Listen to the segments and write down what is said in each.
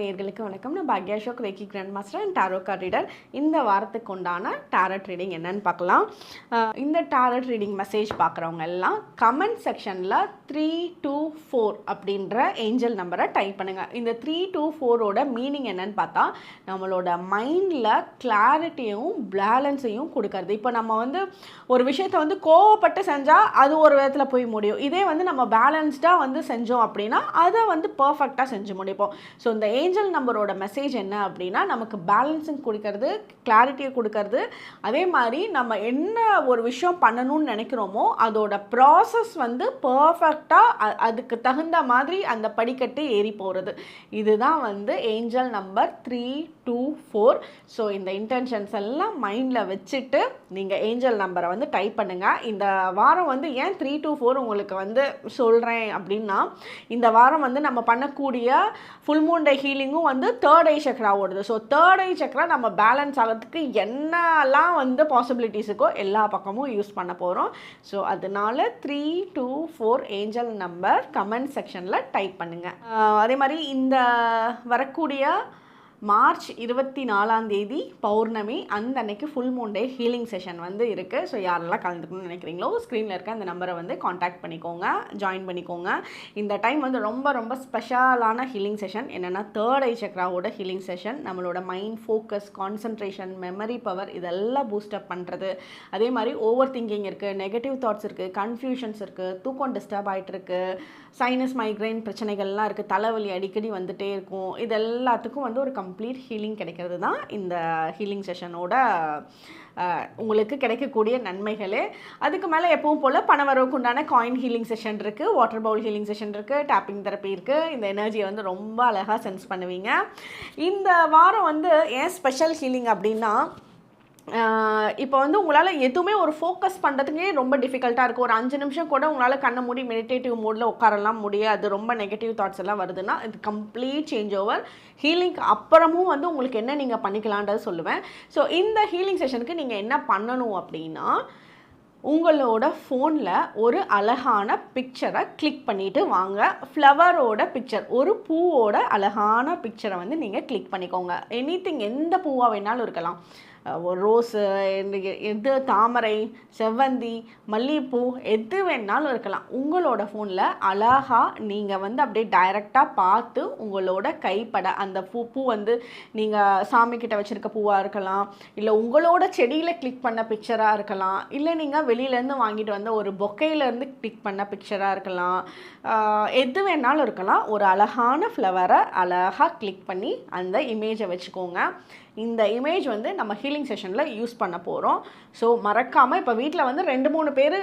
ரகசியங்கள் நேர்களுக்கு வணக்கம். நான் Bhagya Ashok reiki grand master and tarot card reader. இந்த வாரத்துக்கு உண்டான டாரட் ரீடிங் என்னன்னு பார்க்கலாம். இந்த டாரட் ரீடிங் மெசேஜ் பார்க்குறவங்க எல்லாம் கமெண்ட் செக்ஷனில் த்ரீ டூ ஃபோர் அப்படின்ற ஏஞ்சல் நம்பரை டைப் பண்ணுங்கள் இந்த த்ரீ டூ ஃபோரோட மீனிங் என்னன்னு பார்த்தா நம்மளோட மைண்டில் கிளாரிட்டியும் பேலன்ஸையும் கொடுக்கறது. இப்போ நம்ம வந்து ஒரு விஷயத்தை வந்து கோவப்பட்டு செஞ்சால் அது ஒரு விதத்தில் போய் முடியும். இதே வந்து நம்ம பேலன்ஸ்டாக வந்து செஞ்சோம் அப்படின்னா அதை வந்து பர்ஃபெக்டாக செஞ்சு முடிப்போம். ஸோ இந்த ஏஞ்சல் ஏஞ்சல் நம்பரோட மெசேஜ் என்ன அப்படின்னா நமக்கு பேலன்ஸிங் கொடுக்கறது கிளாரிட்டியை கொடுக்கறது. அதே மாதிரி நம்ம என்ன ஒரு விஷயம் பண்ணணும்னு நினைக்கிறோமோ அதோட ப்ராசஸ் வந்து பர்ஃபெக்டாக அதுக்கு தகுந்த மாதிரி அந்த படிக்கட்டு ஏறி போகிறது இதுதான் வந்து angel number three two four so இந்த இன்டென்ஷன்ஸ் எல்லாம் மைண்டில் வச்சுட்டு நீங்கள் ஏஞ்சல் நம்பரை வந்து டைப் பண்ணுங்கள் இந்த வாரம் வந்து ஏன் த்ரீ டூ ஃபோர் உங்களுக்கு வந்து சொல்கிறேன் அப்படின்னா இந்த வாரம் வந்து நம்ம பண்ணக்கூடிய ஃபுல் மூன் டே ஹீலிங்கும் வந்து தேர்ட் ஐ சக்ரா ஓடுது. ஸோ தேர்ட் ஐ சக்ரா நம்ம பேலன்ஸ் ஆகிறதுக்கு என்னெல்லாம் வந்து பாசிபிலிட்டிஸ் இருக்கோ எல்லா பக்கமும் யூஸ் பண்ண போகிறோம் ஸோ அதனால three two four angel number comment செக்ஷனில் டைப் பண்ணுங்கள் அதே மாதிரி இந்த வரக்கூடிய மார்ச் இருபத்தி நாலாம் தேதி பௌர்ணமி அந்த அன்னைக்கு full moon day healing session வந்து இருக்குது ஸோ யாரெல்லாம் கலந்துக்கணும்னு நினைக்கிறீங்களோ ஸ்க்ரீனில் இருக்க அந்த நம்பரை வந்து காண்டாக்ட் பண்ணிக்கோங்க ஜாயின் பண்ணிக்கோங்க. இந்த டைம் வந்து ரொம்ப ரொம்ப ஸ்பெஷலான ஹீலிங் செஷன் என்னென்னா தேர்ட் ஐ சக்ராவோட ஹீலிங் செஷன் நம்மளோட mind focus concentration memory power இதெல்லாம் பூஸ்டப் பண்ணுறது அதே மாதிரி ஓவர் திங்கிங் இருக்குது நெகட்டிவ் தாட்ஸ் இருக்குது கன்ஃபியூஷன்ஸ் இருக்குது தூக்கம் டிஸ்டர்ப் ஆகிட்டு இருக்குது சைனஸ் மைக்ரைன் பிரச்சனைகள்லாம் இருக்குது தலைவலி அடிக்கடி வந்துகிட்டே இருக்கும். இது எல்லாத்துக்கும் வந்து ஒரு கம்ப்ளீட் ஹீலிங் கிடைக்கிறது தான் இந்த ஹீலிங் செஷனோட உங்களுக்கு கிடைக்கக்கூடிய நன்மைகளே. அதுக்கு மேலே எப்பவும் போல் பண வரவுக்கு உண்டான காயின் ஹீலிங் செஷன் இருக்குது வாட்டர் பவுல் ஹீலிங் செஷன் இருக்குது டேப்பிங் தெரப்பி இருக்குது இந்த எனர்ஜியை வந்து ரொம்ப அழகாக சென்ஸ் பண்ணுவீங்க. இந்த வாரம் வந்து ஏன் ஸ்பெஷல் ஹீலிங் அப்படின்னா இப்போ வந்து உங்களால் எதுவுமே ஒரு ஃபோக்கஸ் பண்ணுறதுக்கே ரொம்ப டிஃபிகல்ட்டாக இருக்கும் ஒரு அஞ்சு நிமிஷம் கூட உங்களால் கண்ணை மூடி மெடிடேட்டிவ் மூடில் உட்காரலாம் முடியாது. ரொம்ப நெகட்டிவ் தாட்ஸ் எல்லாம் வருதுன்னா இது கம்ப்ளீட் சேஞ்ச் ஓவர் ஹீலிங்க்கு அப்புறமும் வந்து உங்களுக்கு என்ன நீங்கள் பண்ணிக்கலான்றது சொல்லுவேன். ஸோ இந்த ஹீலிங் செஷனுக்கு நீங்கள் என்ன பண்ணணும் அப்படின்னா உங்களோட ஃபோனில் ஒரு அழகான பிக்சரை கிளிக் பண்ணிவிட்டு வாங்க. ஃப்ளவரோட பிக்சர் ஒரு பூவோட அழகான பிக்சரை வந்து நீங்கள் கிளிக் பண்ணிக்கோங்க. எனி எந்த பூவாக வேணாலும் இருக்கலாம். ரோஸு எது தாமரை செவ்வந்தி மல்லிகைப்பூ எது வேணாலும் இருக்கலாம். உங்களோட ஃபோனில் அழகாக நீங்கள் வந்து அப்படியே டைரெக்டாக பார்த்து உங்களோட கைப்பட அந்த பூ பூ வந்து நீங்கள் சாமிக்கிட்ட வச்சுருக்க பூவாக இருக்கலாம் இல்லை உங்களோட செடியில் கிளிக் பண்ண பிக்சராக இருக்கலாம் இல்லை நீங்கள் வெளியிலேருந்து வாங்கிட்டு வந்த ஒரு பொக்கையிலேருந்து கிளிக் பண்ண பிக்சராக இருக்கலாம் எது வேணாலும் இருக்கலாம். ஒரு அழகான ஃப்ளவரை அழகாக கிளிக் பண்ணி அந்த இமேஜை வச்சுக்கோங்க. இந்த இமேஜ் வந்து நம்ம ஹீலிங் செஷனில் யூஸ் பண்ண போகிறோம் ஸோ மறக்காமல் இப்போ வீட்டில் வந்து ரெண்டு மூணு பேர்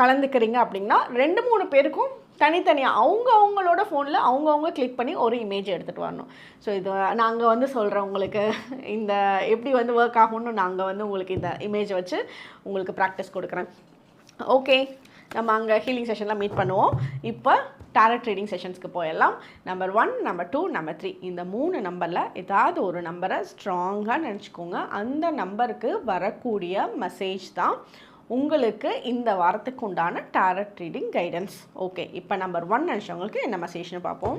கலந்துக்கிறீங்க அப்படின்னா ரெண்டு மூணு பேருக்கும் தனித்தனியாக அவங்க அவங்களோட ஃபோனில் அவங்கவுங்க கிளிக் பண்ணி ஒரு இமேஜ் எடுத்துகிட்டு வரணும். ஸோ இது நாங்கள் வந்து சொல்கிறோம் உங்களுக்கு இந்த எப்படி வந்து ஒர்க் ஆகும்னு நாங்கள் வந்து உங்களுக்கு இந்த இமேஜை வச்சு உங்களுக்கு ப்ராக்டிஸ் கொடுக்குறேன். ஓகே நம்ம அங்கே ஹீலிங் செஷனில் மீட் பண்ணுவோம். இப்போ டேரட் ட்ரேடிங் செஷன்ஸ்க்கு போயிடலாம். Number one number two number three இந்த மூணு நம்பரில் ஏதாவது ஒரு நம்பரை ஸ்ட்ராங்காக நினச்சிக்கோங்க. அந்த நம்பருக்கு வரக்கூடிய மெசேஜ் தான் உங்களுக்கு இந்த வாரத்துக்கு உண்டான டேரட் ரீடிங் கைடன்ஸ் ஓகே இப்போ நம்பர் ஒன் நினச்சவங்களுக்கு என்ன மெசேஜ்னு பார்ப்போம்.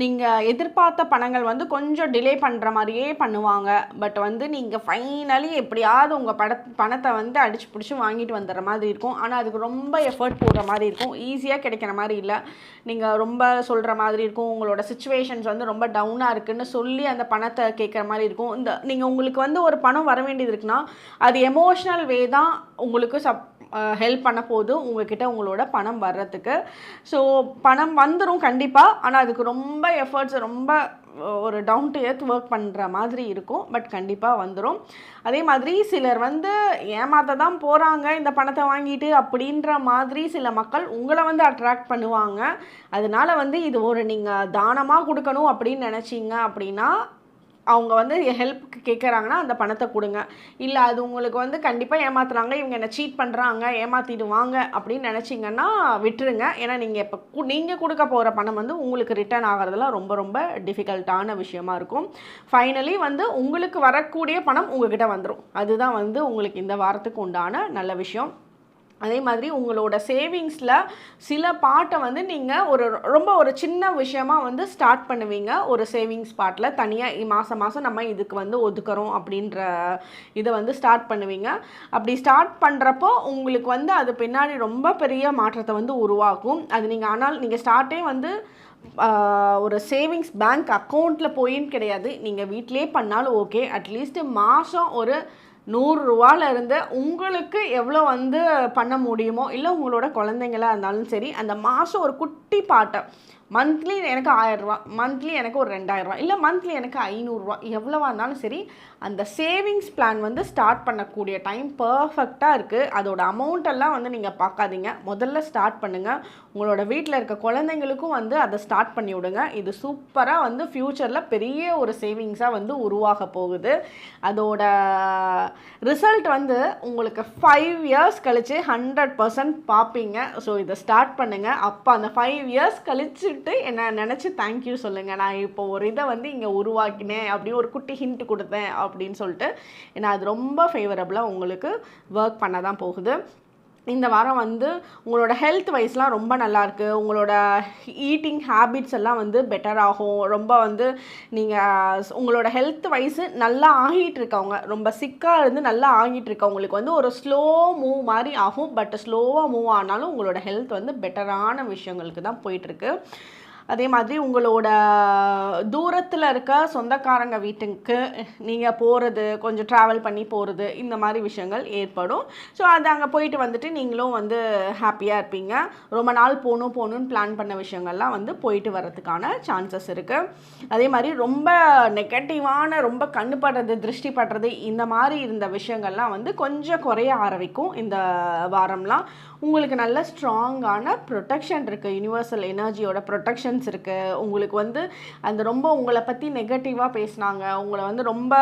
நீங்கள் எதிர்பார்த்த பணங்கள் வந்து கொஞ்சம் டிலே பண்ணுற மாதிரியே பண்ணுவாங்க. பட் வந்து நீங்கள் ஃபைனலி எப்படியாவது உங்கள் பட பணத்தை வந்து அடிச்சு பிடிச்சி வாங்கிட்டு வந்துடுற மாதிரி இருக்கும். ஆனால் அதுக்கு ரொம்ப எஃபர்ட் போடுற மாதிரி இருக்கும். ஈஸியாக கிடைக்கிற மாதிரி இல்லை. நீங்கள் ரொம்ப சொல்கிற மாதிரி இருக்கும். உங்களோட சுச்சுவேஷன்ஸ் வந்து ரொம்ப டவுனாக இருக்குன்னு சொல்லி அந்த பணத்தை கேட்குற மாதிரி இருக்கும். இந்த நீங்கள் உங்களுக்கு வந்து ஒரு பணம் வர வேண்டியது இருக்குன்னா அது எமோஷ்னல் வே தான் உங்களுக்கு சப் ஹெல்ப் பண்ண போது உங்ககிட்ட உங்களோட பணம் வர்றதுக்கு. ஸோ பணம் வந்துடும் கண்டிப்பாக ஆனால் அதுக்கு ரொம்ப எஃபர்ட்ஸ் ரொம்ப ஒரு டவுன் டு எர்த் ஒர்க் பண்ணுற மாதிரி இருக்கும். பட் கண்டிப்பாக வந்துடும் அதே மாதிரி சிலர் வந்து ஏமாத்த தான் போகிறாங்க இந்த பணத்தை வாங்கிட்டு அப்படின்ற மாதிரி சில மக்கள் உங்களை வந்து அட்ராக்ட் பண்ணுவாங்க. அதனால வந்து இது ஒரு நீங்கள் தானமாக கொடுக்கணும் அப்படின்னு நினச்சிங்க அப்படின்னா அவங்க வந்து ஹெல்ப்புக்கு கேட்குறாங்கன்னா அந்த பணத்தை கொடுங்க. இல்லை அது உங்களுக்கு வந்து கண்டிப்பாக ஏமாத்துறாங்க. இவங்க என்ன சீட் பண்ணுறாங்க ஏமாற்றிடுவாங்க அப்படின்னு நினச்சிங்கன்னா விட்டுருங்க. ஏன்னா நீங்கள் இப்போ நீங்கள் கொடுக்க போகிற பணம் வந்து உங்களுக்கு ரிட்டர்ன் ஆகிறதுலாம் ரொம்ப ரொம்ப டிஃபிகல்ட்டான விஷயமா இருக்கும். ஃபைனலி வந்து உங்களுக்கு வரக்கூடிய பணம் உங்ககிட்ட வந்துடும் அதுதான் வந்து உங்களுக்கு இந்த வாரத்துக்கு உண்டான நல்ல விஷயம். அதே மாதிரி உங்களோட சேவிங்ஸில் சில பாட்டை வந்து நீங்கள் ஒரு ரொம்ப ஒரு சின்ன விஷயமா வந்து ஸ்டார்ட் பண்ணுவீங்க. ஒரு சேவிங்ஸ் பாட்டில் தனியாக மாதம் மாதம் நம்ம இதுக்கு வந்து ஒதுக்குறோம் அப்படின்ற இதை வந்து ஸ்டார்ட் பண்ணுவீங்க. அப்படி ஸ்டார்ட் பண்ணுறப்போ உங்களுக்கு வந்து அது பின்னாடி ரொம்ப பெரிய மாற்றத்தை வந்து உருவாக்கும். அது நீங்கள் ஆனால் நீங்கள் ஸ்டார்ட்டே வந்து ஒரு சேவிங்ஸ் பேங்க் அக்கௌண்ட்டில் போயின்னு கிடையாது. நீங்கள் வீட்டிலே பண்ணாலும் ஓகே அட்லீஸ்ட் மாதம் ஒரு நூறுரூவால இருந்து உங்களுக்கு எவ்வளோ வந்து பண்ண முடியுமோ இல்லை உங்களோட குழந்தைங்களா இருந்தாலும் சரி அந்த மாதம் ஒரு குட்டி பாட்டை மந்த்லி எனக்கு ஆயிரரூவா மந்த்லி எனக்கு ஒரு ரெண்டாயிரரூவா இல்லை மந்த்லி எனக்கு ஐநூறுரூவா எவ்வளவா இருந்தாலும் சரி அந்த சேவிங்ஸ் பிளான் வந்து ஸ்டார்ட் பண்ணக்கூடிய டைம் பர்ஃபெக்டாக இருக்குது அதோட அமௌண்ட் எல்லாம் வந்து நீங்கள் பார்க்காதீங்க. முதல்ல ஸ்டார்ட் பண்ணுங்கள் உங்களோட வீட்டில் இருக்க குழந்தைங்களுக்கும் வந்து அதை ஸ்டார்ட் பண்ணி விடுங்க. இது சூப்பராக வந்து ஃப்யூச்சரில் பெரிய ஒரு சேவிங்ஸாக வந்து உருவாக போகுது. அதோட ரிசல்ட் வந்து உங்களுக்கு ஃபைவ் இயர்ஸ் கழிச்சு ஹண்ட்ரட் பர்சன்ட் பார்ப்பீங்க. ஸோ இதை ஸ்டார்ட் பண்ணுங்கள் அப்போ அந்த ஃபைவ் இயர்ஸ் கழிச்சுட்டு என்ன நினச்சி தேங்க்யூ சொல்லுங்கள் நான் இப்போ ஒரு இதை வந்து இங்கே உருவாக்கினேன் அப்படி ஒரு குட்டி ஹிண்ட் கொடுத்தேன் அப்படின்னு சொல்லிட்டு ஏன்னா அது ரொம்ப ஃபேவரபுளாக உங்களுக்கு ஒர்க் பண்ண தான் போகுது. இந்த வாரம் வந்து உங்களோட ஹெல்த் வைஸ்லாம் ரொம்ப நல்லாயிருக்கு உங்களோட ஈட்டிங் ஹேபிட்ஸ் எல்லாம் வந்து பெட்டர் ஆகும். ரொம்ப வந்து நீங்கள் உங்களோட ஹெல்த் வைஸு நல்லா ஆகிட்டு இருக்கவங்க ரொம்ப சிக்காக இருந்து நல்லா ஆகிட்டு இருக்கவங்களுக்கு வந்து ஒரு ஸ்லோ மூவ் மாதிரி ஆகும். பட் ஸ்லோவாக மூவ் ஆனாலும் உங்களோட ஹெல்த் வந்து பெட்டரான விஷயங்களுக்கு தான் போயிட்டுருக்கு அதே மாதிரி உங்களோட தூரத்தில் இருக்க சொந்தக்காரங்க வீட்டுக்கு நீங்கள் போகிறது கொஞ்சம் ட்ராவல் பண்ணி போகிறது இந்த மாதிரி விஷயங்கள் ஏற்படும். ஸோ அது அங்கே போயிட்டு வந்துட்டு நீங்களும் வந்து ஹாப்பியாக இருப்பீங்க. ரொம்ப நாள் போகணும் போகணுன்னு பிளான் பண்ண விஷயங்கள்லாம் வந்து போயிட்டு வர்றதுக்கான சான்சஸ் இருக்குது அதே மாதிரி ரொம்ப நெகட்டிவான ரொம்ப கண்ணுப்படுறது திருஷ்டி படுறது இந்த மாதிரி இருந்த விஷயங்கள்லாம் வந்து கொஞ்சம் குறைய ஆரம்பிக்கும் இந்த வாரம்லாம். உங்களுக்கு நல்ல ஸ்ட்ராங்கான ப்ரொடெக்ஷன் இருக்குது யூனிவர்சல் எனர்ஜியோட ப்ரொடெக்ஷன்ஸ் இருக்குது உங்களுக்கு வந்து அந்த ரொம்ப உங்களை பற்றி நெகட்டிவாக பேசினாங்க. உங்களை வந்து ரொம்ப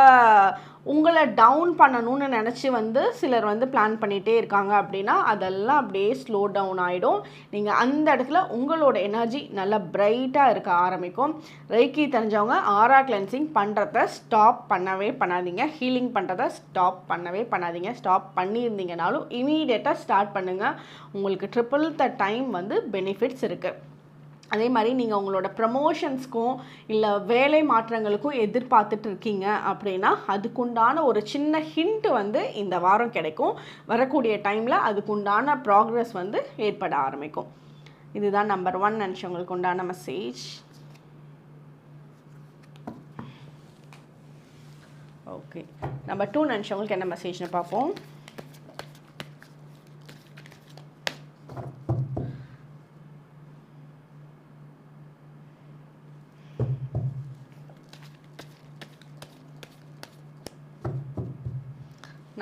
உங்களை டவுன் பண்ணணும்னு நினச்சி வந்து சிலர் வந்து பிளான் பண்ணிகிட்டே இருக்காங்க அப்படின்னா அதெல்லாம் அப்படியே ஸ்லோ டவுன் ஆகிடும் நீங்கள் அந்த இடத்துல உங்களோட எனர்ஜி நல்லா பிரைட்டாக இருக்க ஆரம்பிக்கும். ரைக்கி தெரிஞ்சவங்க ஆரா கிளென்சிங் பண்ணுறத ஸ்டாப் பண்ணவே பண்ணாதீங்க. ஹீலிங் பண்ணுறத ஸ்டாப் பண்ணவே பண்ணாதீங்க. ஸ்டாப் பண்ணியிருந்தீங்கனாலும் இமீடியட்டாக ஸ்டார்ட் பண்ணுங்கள் உங்களுக்கு ட்ரிபிள் த டைம் வந்து பெனிஃபிட்ஸ் இருக்குது அதே மாதிரி நீங்கள் உங்களோட ப்ரமோஷன்ஸ்க்கும் இல்லை வேலை மாற்றங்களுக்கும் எதிர்பார்த்துட்டு இருக்கீங்க அப்படின்னா அதுக்குண்டான ஒரு சின்ன ஹிண்ட் வந்து இந்த வாரம் கிடைக்கும். வரக்கூடிய டைமில் அதுக்குண்டான ப்ராக்ரஸ் வந்து ஏற்பட ஆரம்பிக்கும். இதுதான் நம்பர் ஒன் நினச்சவங்களுக்கு உண்டான மெசேஜ் ஓகே நம்பர் டூ நினச்சவங்களுக்கு என்ன மெசேஜ்னு பார்ப்போம்.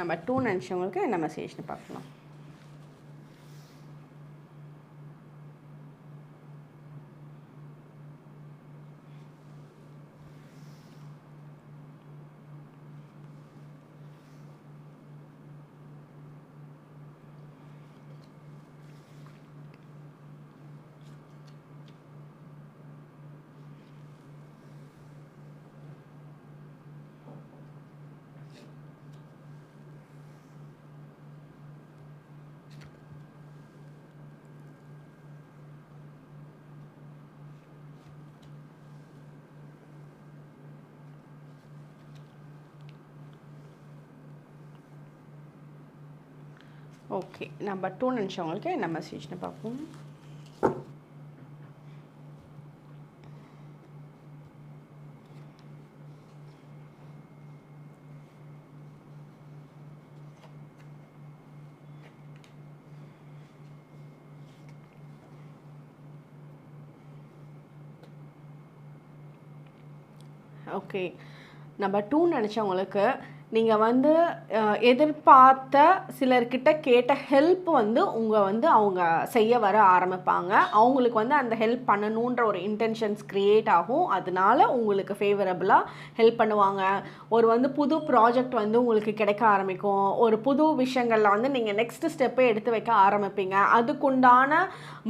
நம்ம டூ நினச்சவங்களுக்கு என்ன மெசேஜ்னு பார்க்கலாம். ஓகே நம்ம டூ நினச்சவங்களுக்கு என்ன மெசேஜ்னு பார்ப்போம். ஓகே நம்பர் டூ நினச்சவங்களுக்கு நீங்கள் வந்து எதிர்பார்த்த சிலர்கிட்ட கேட்ட ஹெல்ப் வந்து உங்கள் வந்து அவங்க செய்ய வர ஆரம்பிப்பாங்க. அவங்களுக்கு வந்து அந்த ஹெல்ப் பண்ணணுன்ற ஒரு இன்டென்ஷன்ஸ் க்ரியேட் ஆகும். அதனால உங்களுக்கு ஃபேவரபுளாக ஹெல்ப் பண்ணுவாங்க. ஒரு வந்து புது ப்ராஜெக்ட் வந்து உங்களுக்கு கிடைக்க ஆரம்பிக்கும். ஒரு புது விஷயங்களில் வந்து நீங்கள் நெக்ஸ்ட் ஸ்டெப்பை எடுத்து வைக்க ஆரம்பிப்பீங்க. அதுக்குண்டான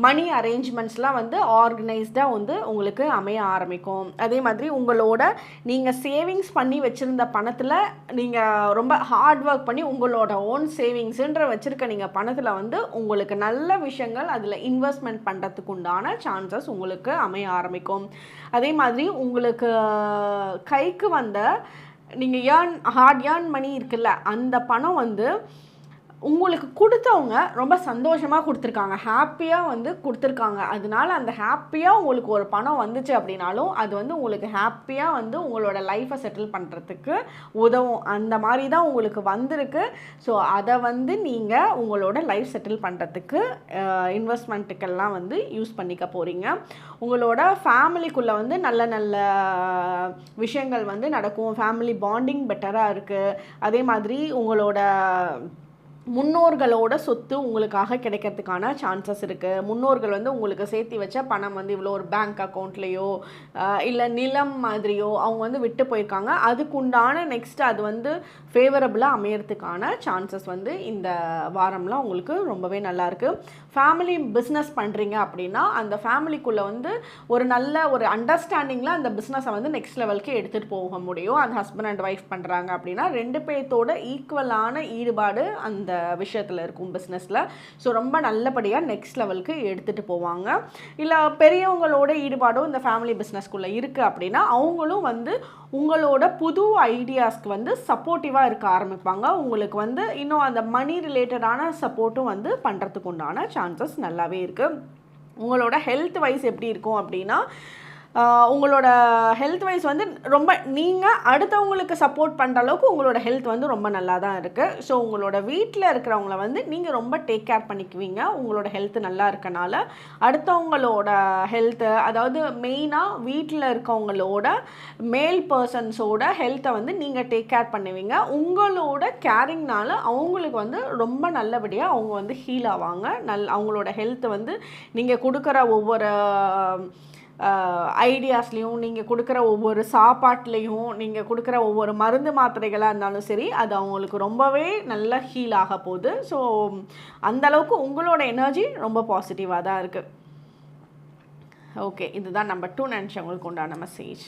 மணி அரேஞ்ச்மெண்ட்ஸ்லாம் வந்து ஆர்கனைஸ்டாக வந்து உங்களுக்கு அமைய ஆரம்பிக்கும். அதே மாதிரி உங்களோட நீங்கள் சேவிங்ஸ் பண்ணி வச்சுருந்த பணத்தில் நீங்கள் ரொம்ப ஹார்ட் ஒர்க் பண்ணி உங்களோட ஓன் சேவிங்ஸுன்ற வச்சுருக்க நீங்கள் பணத்தில் வந்து உங்களுக்கு நல்ல விஷயங்கள் அதில் இன்வெஸ்ட்மெண்ட் பண்ணுறதுக்கு உண்டான சான்சஸ் உங்களுக்கு அமைய ஆரம்பிக்கும். அதே மாதிரி உங்களுக்கு கைக்கு வந்த நீங்கள் ஏர்ன் ஹார்ட் ஏர்ன் மணி இருக்குல்ல அந்த பணம் வந்து உங்களுக்கு கொடுத்தவங்க ரொம்ப சந்தோஷமாக கொடுத்துருக்காங்க. ஹாப்பியாக வந்து கொடுத்துருக்காங்க. அதனால அந்த ஹாப்பியாக உங்களுக்கு ஒரு பணம் வந்துச்சு அப்படின்னாலும் அது வந்து உங்களுக்கு ஹாப்பியாக வந்து உங்களோட லைஃப்பை செட்டில் பண்ணுறதுக்கு உதவும். அந்த மாதிரி தான் உங்களுக்கு வந்திருக்கு. ஸோ அதை வந்து நீங்கள் உங்களோட லைஃப் செட்டில் பண்ணுறதுக்கு இன்வெஸ்ட்மெண்ட்டுக்கெல்லாம் வந்து யூஸ் பண்ணிக்க போகிறீங்க உங்களோட ஃபேமிலிக்குள்ளே வந்து நல்ல நல்ல விஷயங்கள் வந்து நடக்கும். ஃபேமிலி பாண்டிங் பெட்டராக இருக்குது அதே மாதிரி உங்களோட முன்னோர்களோட சொத்து உங்களுக்காக கிடைக்கிறதுக்கான சான்சஸ் இருக்குது முன்னோர்கள் வந்து உங்களுக்கு சேர்த்து வச்ச பணம் வந்து இவ்வளோ ஒரு பேங்க் அக்கௌண்ட்லேயோ இல்லை நிலம் மாதிரியோ அவங்க வந்து விட்டு போயிருக்காங்க. அதுக்குண்டான நெக்ஸ்ட் அது வந்து ஃபேவரபுளாக அமையறதுக்கான சான்சஸ் வந்து இந்த வாரம்லாம் உங்களுக்கு ரொம்பவே நல்லாயிருக்கு ஃபேமிலி பிஸ்னஸ் பண்ணுறீங்க அப்படின்னா அந்த ஃபேமிலிக்குள்ளே வந்து ஒரு நல்ல ஒரு அண்டர்ஸ்டாண்டிங்கில் அந்த பிஸ்னஸை வந்து நெக்ஸ்ட் லெவலுக்கு எடுத்துகிட்டு போக முடியும். அந்த ஹஸ்பண்ட் அண்ட் ஒய்ஃப் பண்ணுறாங்க அப்படின்னா ரெண்டு பேர்த்தோட ஈக்குவலான ஈடுபாடு அந்த விஷயத்தில் இருக்கும் பிஸ்னஸில் ஸோ ரொம்ப நல்லபடியாக நெக்ஸ்ட் லெவலுக்கு எடுத்துகிட்டு போவாங்க. இல்லை பெரியவங்களோட ஈடுபாடும் இந்த ஃபேமிலி பிஸ்னஸ்க்குள்ளே இருக்குது அப்படின்னா அவங்களும் வந்து உங்களோட புது ஐடியாஸ்க்கு வந்து சப்போர்ட்டிவாக இருக்க ஆரம்பிப்பாங்க. உங்களுக்கு வந்து இன்னும் அந்த மணி ரிலேட்டடான சப்போர்ட்டும் வந்து பண்ணுறதுக்கு உண்டான சான்சஸ் நல்லாவே இருக்குது உங்களோட ஹெல்த் வைஸ் எப்படி இருக்கும் அப்படின்னா உங்களோட ஹெல்த் வைஸ் வந்து ரொம்ப நீங்கள் அடுத்தவங்களுக்கு சப்போர்ட் பண்ணுற அளவுக்கு உங்களோட ஹெல்த் வந்து ரொம்ப நல்லா தான் இருக்குது ஸோ உங்களோட வீட்டில் இருக்கிறவங்கள வந்து நீங்கள் ரொம்ப டேக் கேர் பண்ணிக்குவீங்க. உங்களோட ஹெல்த் நல்லா இருக்கனால அடுத்தவங்களோட ஹெல்த்து அதாவது மெயினாக வீட்டில் இருக்கவங்களோட மேல் பர்சன்ஸோட ஹெல்த்தை வந்து நீங்கள் டேக் கேர் பண்ணுவீங்க. உங்களோட கேரிங்னால அவங்களுக்கு வந்து ரொம்ப நல்லபடியாக அவங்க வந்து ஹீல் ஆவாங்க. நல் அவங்களோட ஹெல்த் வந்து நீங்கள் கொடுக்குற ஒவ்வொரு ஐடியாஸ்லேயும் நீங்கள் கொடுக்குற ஒவ்வொரு சாப்பாட்லேயும் நீங்கள் கொடுக்குற ஒவ்வொரு மருந்து மாத்திரைகளாக இருந்தாலும் சரி அது அவங்களுக்கு ரொம்பவே நல்ல ஹீல் ஆக போகுது. ஸோ அந்தளவுக்கு உங்களோட எனர்ஜி ரொம்ப பாசிட்டிவாக தான் இருக்குது ஓகே இதுதான் நம்பர் டூ நினச்சவங்களுக்கு உண்டான மெசேஜ்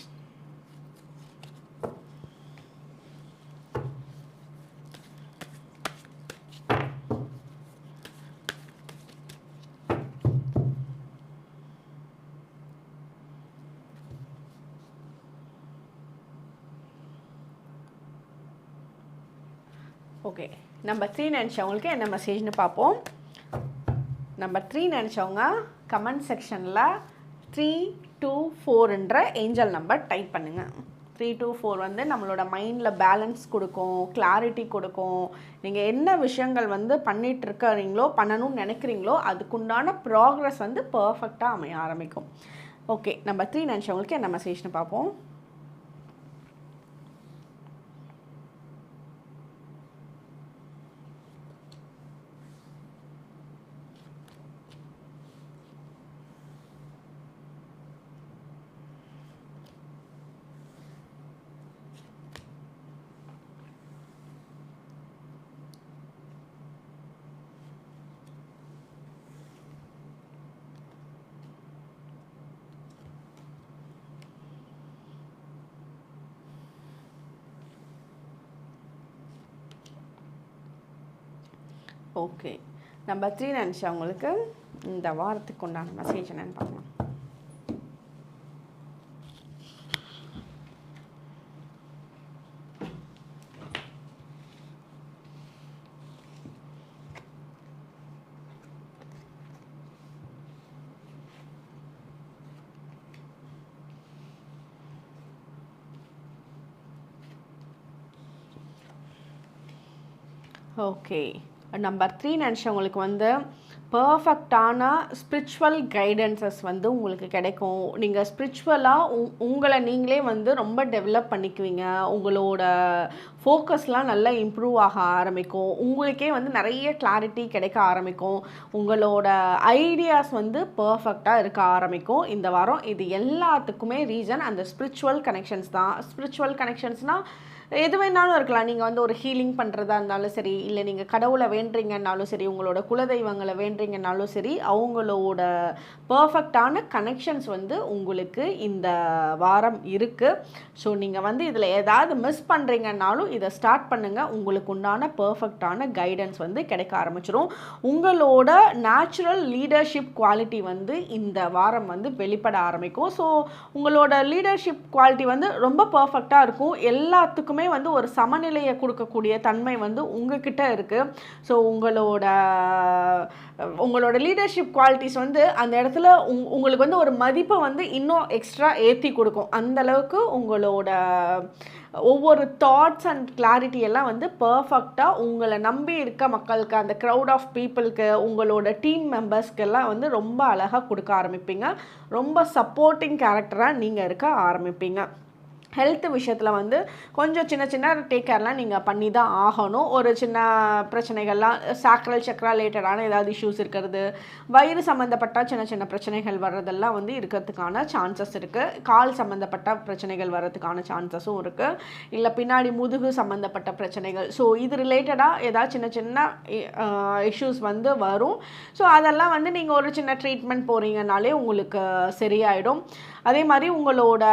ஓகே நம்பர் த்ரீ நினச்சவங்களுக்கு என்ன மெசேஜ்னு பார்ப்போம். நம்பர் த்ரீ நினச்சவங்க கமெண்ட் செக்ஷனில் த்ரீ டூ ஃபோர்ன்ற ஏஞ்சல் நம்பர் டைப் பண்ணுங்கள் த்ரீ டூ ஃபோர் வந்து நம்மளோட மைண்டில் பேலன்ஸ் கொடுக்கும் கிளாரிட்டி கொடுக்கும். நீங்கள் என்ன விஷயங்கள் வந்து பண்ணிகிட்டு இருக்கிறீங்களோ பண்ணணும்னு நினைக்கிறீங்களோ அதுக்குண்டான ப்ராக்ரஸ் வந்து பர்ஃபெக்டாக அமைய ஆரம்பிக்கும். ஓகே நம்பர் த்ரீ நினச்சவங்களுக்கு என்ன மெசேஜ்னு பார்ப்போம். ஓகே நம்பர் த்ரீ நினச்சா உங்களுக்கு இந்த வாரத்துக்கு உண்டான மெசேஜ் என்னன்னு பார்க்கலாம். ஓகே நம்பர் த்ரீ நினச்சவங்களுக்கு வந்து பர்ஃபெக்டான ஸ்பிரிச்சுவல் கைடன்சஸ் வந்து உங்களுக்கு கிடைக்கும். நீங்கள் ஸ்பிரிச்சுவலாக உங் உங்களை நீங்களே வந்து ரொம்ப டெவலப் பண்ணிக்குவீங்க. உங்களோட ஃபோக்கஸ்லாம் நல்லா இம்ப்ரூவ் ஆக ஆரம்பிக்கும். உங்களுக்கே வந்து நிறைய கிளாரிட்டி கிடைக்க ஆரம்பிக்கும். உங்களோட ஐடியாஸ் வந்து பர்ஃபெக்டாக இருக்க ஆரம்பிக்கும். இந்த வாரம் இது எல்லாத்துக்குமே ரீசன் அந்த ஸ்பிரிச்சுவல் கனெக்ஷன்ஸ் தான். ஸ்பிரிச்சுவல் கனெக்ஷன்ஸ்னால் எது வேணாலும் இருக்கலாம். நீங்கள் வந்து ஒரு ஹீலிங் பண்ணுறதா இருந்தாலும் சரி இல்லை நீங்கள் கடவுளை வேண்டுறீங்கன்னாலும் சரி உங்களோட குலதெய்வங்களை வேண்டுறீங்கன்னாலும் சரி அவங்களோட பர்ஃபெக்டான கனெக்ஷன்ஸ் வந்து உங்களுக்கு இந்த வாரம் இருக்குது ஸோ நீங்கள் வந்து இதில் ஏதாவது மிஸ் பண்ணுறீங்கன்னாலும் இதை ஸ்டார்ட் பண்ணுங்கள் உங்களுக்கு உண்டான பர்ஃபெக்டான கைடன்ஸ் வந்து கிடைக்க ஆரம்பிச்சிடும் உங்களோட நேச்சுரல் லீடர்ஷிப் குவாலிட்டி வந்து இந்த வாரம் வந்து வெளிப்பட ஆரம்பிக்கும். ஸோ உங்களோட லீடர்ஷிப் குவாலிட்டி வந்து ரொம்ப பர்ஃபெக்டாக இருக்கும். எல்லாத்துக்கும் வந்து ஒரு சமநிலையை கொடுக்கக்கூடிய தன்மை வந்து உங்ககிட்ட இருக்குது ஸோ உங்களோட உங்களோட லீடர்ஷிப் குவாலிட்டிஸ் வந்து அந்த இடத்துல உங் உங்களுக்கு வந்து ஒரு மதிப்பை வந்து இன்னும் எக்ஸ்ட்ரா ஏற்றி கொடுக்கும். அந்த அளவுக்கு உங்களோட ஒவ்வொரு தாட்ஸ் அண்ட் கிளாரிட்டி எல்லாம் வந்து பர்ஃபெக்டாக உங்களை நம்பி இருக்க மக்களுக்கு அந்த க்ரௌட் ஆஃப் பீப்புளுக்கு உங்களோட டீம் மெம்பர்ஸ்க்கெல்லாம் வந்து ரொம்ப அழகாக கொடுக்க ஆரம்பிப்பீங்க. ரொம்ப சப்போர்ட்டிங் கேரக்டராக நீங்கள் இருக்க ஆரம்பிப்பீங்க. ஹெல்த் விஷயத்தில் வந்து கொஞ்சம் சின்ன சின்ன டேக் கேர்லாம் நீங்கள் பண்ணி தான் ஆகணும். ஒரு சின்ன பிரச்சனைகள்லாம் சாக்ரல் சக்ரா ரிலேட்டடான ஏதாவது இஷ்யூஸ் இருக்கிறது வயிறு சம்மந்தப்பட்ட சின்ன சின்ன பிரச்சனைகள் வர்றதெல்லாம் வந்து இருக்கிறதுக்கான சான்சஸ் இருக்குது கால் சம்மந்தப்பட்ட பிரச்சனைகள் வர்றதுக்கான சான்சஸும் இருக்குது இல்லை பின்னாடி முதுகு சம்மந்தப்பட்ட பிரச்சனைகள். ஸோ இது ரிலேட்டடாக ஏதாவது சின்ன சின்ன இஷ்யூஸ் வந்து வரும். ஸோ அதெல்லாம் வந்து நீங்கள் ஒரு சின்ன ட்ரீட்மெண்ட் போகிறீங்கனாலே உங்களுக்கு சரியாயிடும். அதே மாதிரி உங்களோட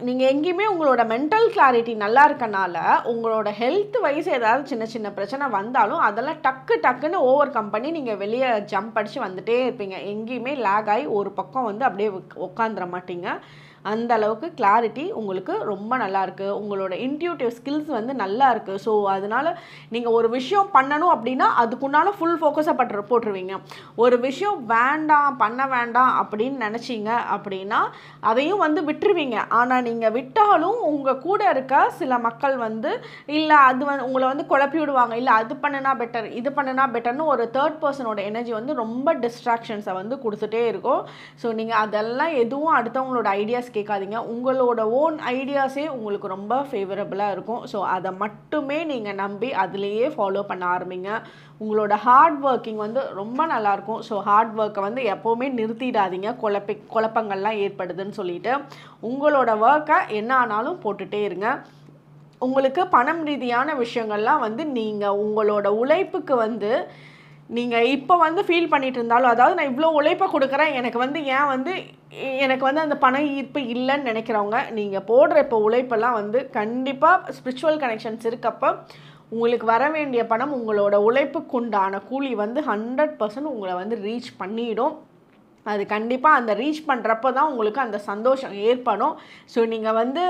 நீங்கள் எங்கேயுமே உங்களோட மென்டல் கிளாரிட்டி நல்லா இருக்கனால உங்களோட ஹெல்த் வைஸ் ஏதாவது சின்ன சின்ன பிரச்சனை வந்தாலும் அதெல்லாம் டக்கு டக்குன்னு ஓவர் கம் பண்ணி நீங்கள் வெளியே ஜம்ப் அடித்து வந்துட்டே இருப்பீங்க. எங்கேயுமே லேக் ஆகி ஒரு பக்கம் வந்து அப்படியே உட்காந்துட மாட்டீங்க. அந்த அளவுக்கு கிளாரிட்டி உங்களுக்கு ரொம்ப நல்லா இருக்கு. உங்களோட இன்டியூட்டிவ் ஸ்கில்ஸ் வந்து நல்லா இருக்கு. ஸோ அதனால நீங்கள் ஒரு விஷயம் பண்ணணும் அப்படின்னா அதுக்குண்டால ஃபுல் ஃபோக்கஸை பட்டு போட்டுருவீங்க. ஒரு விஷயம் வேண்டாம் பண்ண வேண்டாம் அப்படின்னு நினச்சிங்க அப்படின்னா அதையும் வந்து விட்டுருவீங்க. ஆனால் நீங்கள் விட்டாலும் உங்கள் கூட இருக்க சில மக்கள் வந்து இல்லை அது வந்து உங்களை வந்து குழப்பி விடுவாங்க. இல்லை அது பண்ணினா பெட்டர் இது பண்ணுனா பெட்டர்னு ஒரு தேர்ட் பர்சனோட எனர்ஜி வந்து ரொம்ப டிஸ்ட்ராக்ஷன்ஸை வந்து கொடுத்துட்டே இருக்கும். ஸோ நீங்கள் அதெல்லாம் எதுவும் அடுத்தவங்களோட ஐடியாஸ் கேட்காதீங்க. உங்களோட ஓன் ஐடியாஸே உங்களுக்கு ரொம்ப ஃபேவரபுளாக இருக்கும். ஸோ அதை மட்டுமே நீங்கள் நம்பி அதுலேயே ஃபாலோ பண்ண ஆரம்பிங்க. உங்களோட ஹார்ட் ஒர்க்கிங் வந்து ரொம்ப நல்லாயிருக்கும். ஸோ ஹார்ட் ஒர்க்கை வந்து எப்போவுமே நிறுத்திடாதீங்க. குழப்பி குழப்பங்கள்லாம் ஏற்படுதுன்னு சொல்லிட்டு உங்களோட ஒர்க்கை என்ன ஆனாலும் போட்டுகிட்டே இருங்க. உங்களுக்கு பணம் ரீதியான விஷயங்கள்லாம் வந்து நீங்கள் உங்களோட உழைப்புக்கு வந்து நீங்கள் இப்போ வந்து ஃபீல் பண்ணிட்டு இருந்தாலும் அதாவது நான் இவ்வளோ உழைப்பை கொடுக்குறேன் எனக்கு வந்து ஏன் வந்து எனக்கு வந்து அந்த பண ஈர்ப்பு இல்லைன்னு நினைக்கிறவங்க நீங்கள் போடுற இப்போ உழைப்பெல்லாம் வந்து கண்டிப்பாக ஸ்பிரிச்சுவல் கனெக்ஷன்ஸ் இருக்கப்போ உங்களுக்கு வர வேண்டிய பணம் உங்களோட உழைப்புக்குண்டான கூலி வந்து ஹண்ட்ரட் பர்சன்ட் உங்களை வந்து ரீச் பண்ணிடும். அது கண்டிப்பாக அந்த ரீச் பண்ணுறப்ப தான் உங்களுக்கு அந்த சந்தோஷம் ஏற்படும். ஸோ நீங்கள் வந்து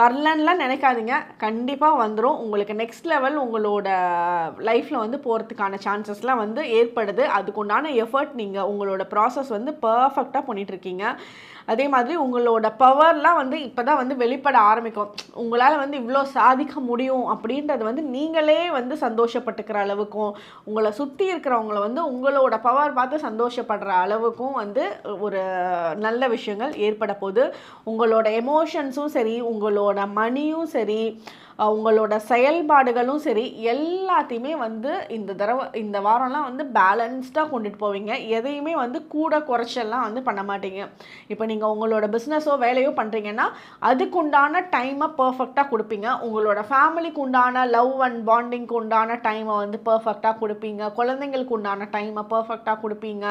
வரலன்னெலாம் நினைக்காதீங்க. கண்டிப்பாக வந்துடும் உங்களுக்கு நெக்ஸ்ட் லெவல் உங்களோட லைஃப்பில் வந்து போகிறதுக்கான சான்சஸ்லாம் வந்து ஏற்படுது. அதுக்குண்டான எஃபர்ட் நீங்கள் உங்களோட ப்ராசஸ் வந்து பர்ஃபெக்டாக பண்ணிகிட்ருக்கீங்க அதே மாதிரி உங்களோட பவர்லாம் வந்து இப்போ தான் வந்து வெளிப்பட ஆரம்பிக்கும். உங்களால் வந்து இவ்வளோ சாதிக்க முடியும் அப்படின்றது வந்து நீங்களே வந்து சந்தோஷப்பட்டுக்கிற அளவுக்கும் உங்களை சுற்றி இருக்கிறவங்கள வந்து உங்களோட பவர் பார்த்து சந்தோஷப்படுற அளவுக்கும் வந்து ஒரு நல்ல விஷயங்கள் ஏற்பட போகுது. உங்களோட எமோஷன்ஸும் சரி உங்களோட மணியும் சரி உங்களோட செயல்பாடுகளும் சரி எல்லாத்தையுமே வந்து இந்த தடவை இந்த வாரம்லாம் வந்து பேலன்ஸ்டாக கொண்டுட்டு போவீங்க. எதையுமே வந்து கூட குறைச்செல்லாம் வந்து பண்ண மாட்டீங்க. இப்போ நீங்கள் உங்களோட பிஸ்னஸோ வேலையோ பண்ணுறீங்கன்னா அதுக்குண்டான டைமை பர்ஃபெக்டாக கொடுப்பீங்க. உங்களோட ஃபேமிலிக்கு உண்டான லவ் அண்ட் பாண்டிங்க்கு உண்டான டைமை வந்து பர்ஃபெக்டாக கொடுப்பீங்க. குழந்தைங்களுக்கு உண்டான டைமை பர்ஃபெக்டாக கொடுப்பீங்க.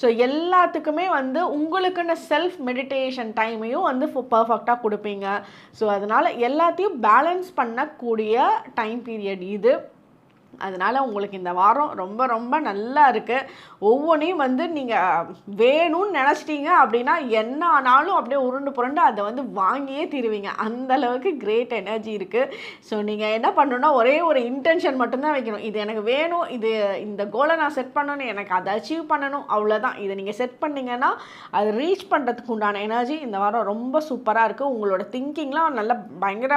ஸோ எல்லாத்துக்குமே வந்து உங்களுக்குன்னு செல்ஃப் மெடிடேஷன் டைமையும் வந்து பர்ஃபெக்டாக கொடுப்பீங்க. ஸோ அதனால் எல்லாத்தையும் பேலன்ஸ் பண்ணக்கூடிய டைம் பீரியட் இது. அதனால் உங்களுக்கு இந்த வாரம் ரொம்ப ரொம்ப நல்லா இருக்குது ஒவ்வொன்றையும் வந்து நீங்கள் வேணும்னு நினச்சிட்டீங்க அப்படின்னா என்ன ஆனாலும் அப்படியே உருண்டு புரண்டு அதை வந்து வாங்கியே தீருவீங்க. அந்தளவுக்கு கிரேட் எனர்ஜி இருக்குது ஸோ நீங்கள் என்ன பண்ணணும்னா ஒரே ஒரு இன்டென்ஷன் மட்டும்தான் வைக்கணும். இது எனக்கு வேணும் இது இந்த கோலை நான் செட் பண்ணணும் எனக்கு அதை அச்சீவ் பண்ணணும் அவ்வளோதான் இதை நீங்கள் செட் பண்ணிங்கன்னா அது ரீச் பண்ணுறதுக்கு உண்டான எனர்ஜி இந்த வாரம் ரொம்ப சூப்பராக இருக்குது உங்களோட திங்கிங்லாம் நல்ல பயங்கர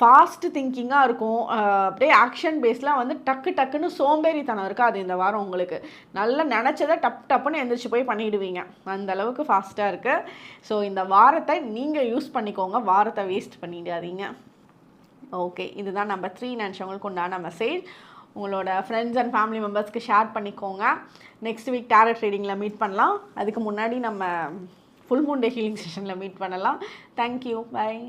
ஃபாஸ்ட் திங்கிங்காக இருக்கும். அப்படியே ஆக்ஷன் பேஸ்லாம் வந்து டக்கு டக்குன்னு சோம்பேறித்தனம் இருக்காது இந்த வாரம் உங்களுக்கு. நல்லா நினச்சதை டப் டப்புன்னு எந்திரிச்சு போய் பண்ணிடுவீங்க. அந்த அளவுக்கு ஃபாஸ்ட்டாக இருக்குது ஸோ இந்த வாரத்தை நீங்கள் யூஸ் பண்ணிக்கோங்க. வாரத்தை வேஸ்ட் பண்ணிடாதீங்க. ஓகே இதுதான் நம்ம த்ரீ நினச்சவங்களுக்கு உண்டான மெசேஜ் உங்களோட ஃப்ரெண்ட்ஸ் அண்ட் ஃபேமிலி மெம்பர்ஸ்க்கு ஷேர் பண்ணிக்கோங்க. நெக்ஸ்ட் வீக் டேரட் ட்ரேடிங்கில் மீட் பண்ணலாம். அதுக்கு முன்னாடி நம்ம ஃபுல் மூன் டே ஹீலிங் செஷனில் மீட் பண்ணலாம். Thank you bye